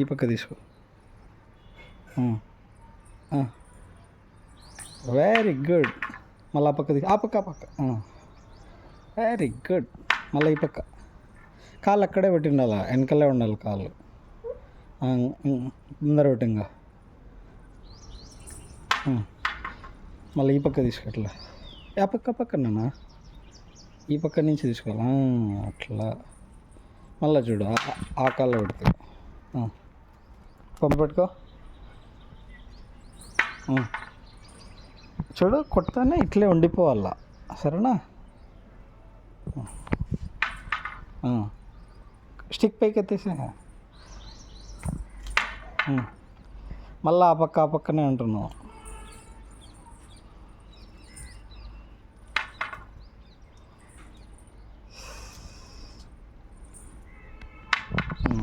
ఈ పక్క తీసుకో. వెరీ గుడ్ మళ్ళీ ఆ పక్క తీసు ఆ పక్క ఆ పక్క. వెరీ గుడ్ మళ్ళీ ఈ పక్క. కాళ్ళు అక్కడే పెట్టి ఉండాలి వెనకలే ఉండాలి కాళ్ళు. ముందర పెట్టింగా మళ్ళీ ఈ పక్క తీసుకోట్లా ఆ పక్క ఆ ఈ పక్క నుంచి తీసుకోవాలి అట్లా. మళ్ళీ చూడు ఆ- ఆ కాళ్ళు పంపు పెట్టుకో. చూడు కొట్టగానే ఇట్లే ఉండిపోవాలా. సరేనా? స్టిక్ పైకి ఎత్తేసా మళ్ళీ ఆ పక్క ఆ పక్కనే ఉంటున్నావు.